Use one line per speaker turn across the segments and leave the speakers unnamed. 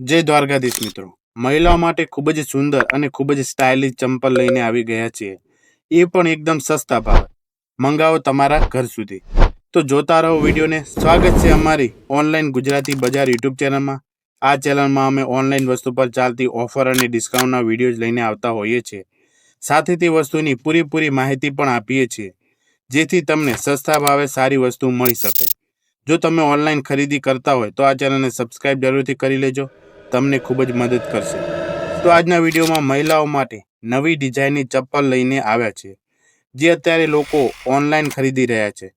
જય દ્વારકાધીશ મિત્રો. મહિલાઓ માટે ખૂબ જ સુંદર અને ખૂબ જ સ્ટાઇલિશ ચંપલ લઈને આવી ગયા છીએ. એ પણ એકદમ સસ્તા ભાવે. મંગાવો તમારા ઘર સુધી. તો જોતા રહો વિડીયોને. સ્વાગત છે અમારી ઓનલાઈન ગુજરાતી બજાર યુટ્યુબ ચેનલમાં. આ ચેનલમાં અમે ઓનલાઈન વસ્તુ પર ચાલતી ઓફર અને ડિસ્કાઉન્ટના વિડીયોઝ લઈને આવતા હોઈએ છીએ. સાથે તે વસ્તુની પૂરેપૂરી માહિતી પણ આપીએ છીએ. જેથી તમને સસ્તા ભાવે સારી વસ્તુ મળી શકે. જો તમે ઓનલાઈન ખરીદી કરતા હોય તો આ ચેનલને સબસ્ક્રાઈબ જરૂરથી કરી લેજો. તમને ખૂબ જ મદદ કરશે. તો આજના વિડીયોમાં મહિલાઓ માટે નવી ડિઝાઇનની ચપ્પલ લઈને આવ્યા છે જે અત્યારે લોકો ઓનલાઈન ખરીદી રહ્યા છે.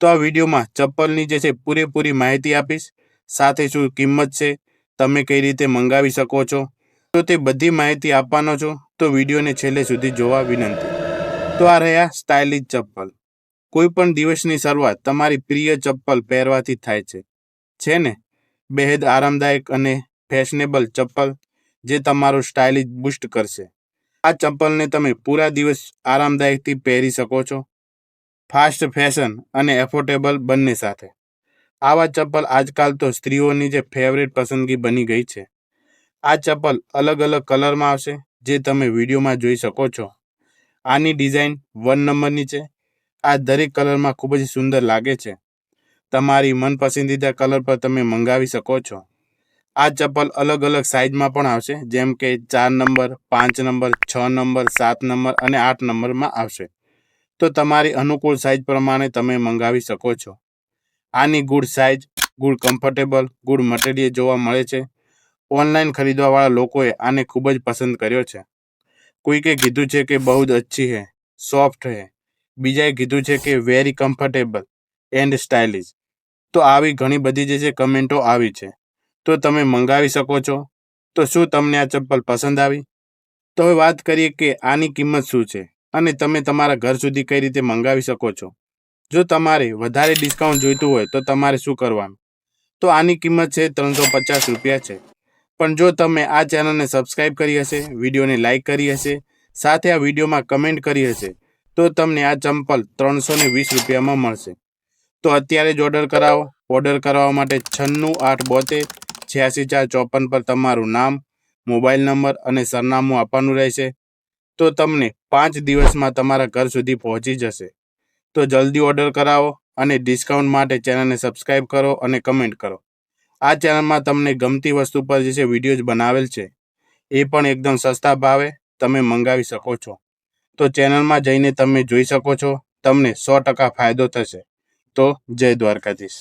તો આ વિડીયોમાં ચપ્પલની જે છે પૂરેપૂરી માહિતી આપીશ, સાથે શું કિંમત છે, તમે કઈ રીતે મંગાવી શકો છો, તો તે બધી માહિતી આપવાનો છો, તો વિડીયોને છેલ્લે સુધી જોવા વિનંતી. તો આ રહ્યા સ્ટાઇલિશ ચપ્પલ. કોઈ પણ દિવસની શરૂઆત તમારી પ્રિય ચપ્પલ પહેરવાથી થાય છે. છે ને? બેહદ આરામદાયક અને ફેશનેબલ ચપ્પલ જે તમારું સ્ટાઇલિશ બુસ્ટ કરશે. આ ચપ્પલને તમે પૂરા દિવસ આરામદાયકથી પહેરી શકો છો. ફાસ્ટ ફેશન અને એફોર્ડેબલ બંને સાથે. આવા ચપ્પલ આજકાલ તો સ્ત્રીઓની જે ફેવરેટ પસંદગી બની ગઈ છે. આ ચપ્પલ અલગ અલગ કલરમાં આવશે, જે તમે વિડીયોમાં જોઈ શકો છો. આની ડિઝાઇન વન નંબરની છે. આ દરેક કલરમાં ખૂબ જ સુંદર લાગે છે. તમારી મનપસંદીદા કલર પર તમે મંગાવી શકો છો. આ ચપ્પલ અલગ અલગ સાઇઝમાં પણ આવશે. જેમ કે ચાર નંબર, પાંચ નંબર, છ નંબર, સાત નંબર અને આઠ નંબરમાં આવશે. તો તમારી અનુકૂળ સાઇઝ પ્રમાણે તમે મંગાવી શકો છો. આની good size good comfortable, good material જોવા મળે છે. ઓનલાઈન ખરીદવાવાળા લોકોએ આને ખૂબ જ પસંદ કર્યો છે. કોઈકે કીધું છે કે બહુ જ અચ્છી હે, સોફ્ટ હે. બીજાએ કીધું છે કે વેરી કમ્ફર્ટેબલ એન્ડ સ્ટાઇલિશ. તો આવી ઘણી બધી જે છે કમેન્ટો આવી છે. તો તમે મંગાવી શકો છો. તો શું તમને આ ચપ્પલ પસંદ આવી? તો હવે વાત કરીએ કે આની કિંમત શું છે અને તમે તમારા ઘર સુધી કઈ રીતે મંગાવી શકો છો. જો તમારે વધારે ડિસ્કાઉન્ટ જોઈતું હોય તો તમારે શું કરવાનું? તો આની કિંમત છે ત્રણસો પચાસ રૂપિયા છે. પણ જો તમે આ ચેનલને સબસ્ક્રાઇબ કરી હશે, વિડીયોને લાઇક કરી હશે, સાથે આ વિડીયોમાં કમેન્ટ કરી હશે, તો તમને આ ચંપલ ત્રણસો ને વીસ રૂપિયામાં મળશે. તો અત્યારે જ ઓર્ડર કરાવો. ઓર્ડર કરાવવા માટે છન્નું આઠ બોતેર છ્યાસી ચાર ચોપન પર તમારું નામ, મોબાઈલ નંબર અને સરનામું આપવાનું રહેશે. તો તમને પાંચ દિવસમાં તમારા ઘર સુધી પહોંચી જશે. તો જલ્દી ઓર્ડર કરાવો અને ડિસ્કાઉન્ટ માટે ચેનલને સબસ્ક્રાઇબ કરો અને કમેન્ટ કરો. આ ચેનલમાં તમને ગમતી વસ્તુ પર જે છે વિડીયોઝ બનાવેલ છે, એ પણ એકદમ સસ્તા ભાવે તમે મંગાવી શકો છો. તો ચેનલમાં જઈને તમે જોઈ શકો છો, તમને સો ટકા ફાયદો થશે. તો જય દ્વારકાધીશ.